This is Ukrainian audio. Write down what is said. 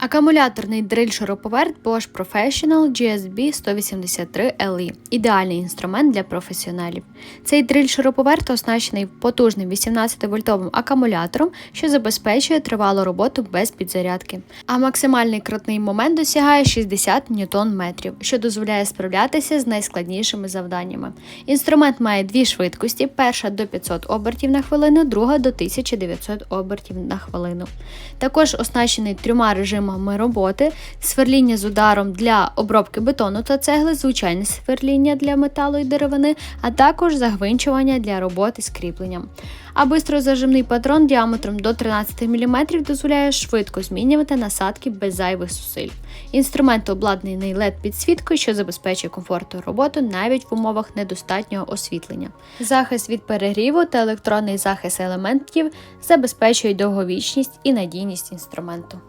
Акумуляторний дриль-шуруповерт Bosch Professional GSB 183 LE – ідеальний інструмент для професіоналів. Цей дриль-шуруповерт оснащений потужним 18-вольтовим акумулятором, що забезпечує тривалу роботу без підзарядки. А максимальний крутний момент досягає 60 ньютон-метрів, що дозволяє справлятися з найскладнішими завданнями. Інструмент має дві швидкості: перша до 500 обертів на хвилину, друга до 1900 обертів на хвилину. Також оснащений трьома режимами роботи: сверління з ударом для обробки бетону та цегли, звичайне сверління для металу і деревини, а також загвинчування для роботи з кріпленням. А бистрозажимний патрон діаметром до 13 мм дозволяє швидко змінювати насадки без зайвих зусиль. Інструмент обладнаний led підсвіткою, що забезпечує комфортну роботу навіть в умовах недостатнього освітлення. Захист від перегріву та електронний захист елементів забезпечують довговічність і надійність інструменту.